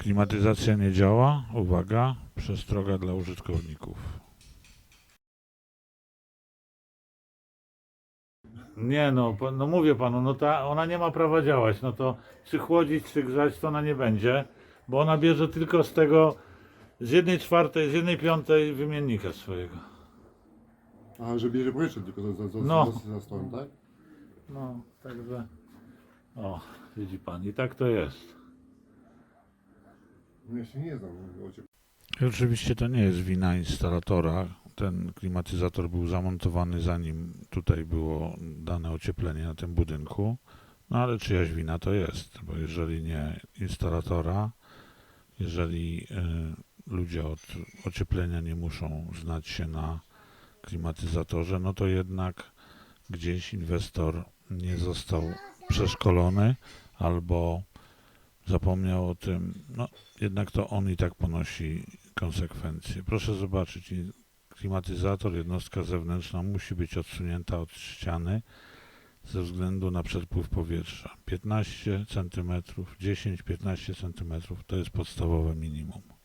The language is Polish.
Klimatyzacja nie działa. Uwaga, przestroga dla użytkowników. Nie no, pa- no mówię panu, no ta, ona nie ma prawa działać, no to czy chłodzić, czy grzać, to ona nie będzie, bo ona bierze tylko z tego, z jednej czwartej, z jednej piątej wymiennika swojego. A, że bierze powietrze tylko za, za, za, No. za, za stołem, tak? No, także, o, widzi pan, i tak to jest. No ja się nie znam. oczywiście to nie jest wina instalatora. Ten klimatyzator był zamontowany zanim tutaj było dane ocieplenie na tym budynku. No ale czyjaś wina to jest, bo jeżeli nie instalatora, jeżeli y, ludzie od ocieplenia nie muszą znać się na klimatyzatorze, no to jednak gdzieś inwestor nie został przeszkolony albo zapomniał o tym. No, jednak to on i tak ponosi konsekwencje. Proszę zobaczyć, klimatyzator, jednostka zewnętrzna musi być odsunięta od ściany ze względu na przepływ powietrza. 15 cm, 10-15 cm to jest podstawowe minimum.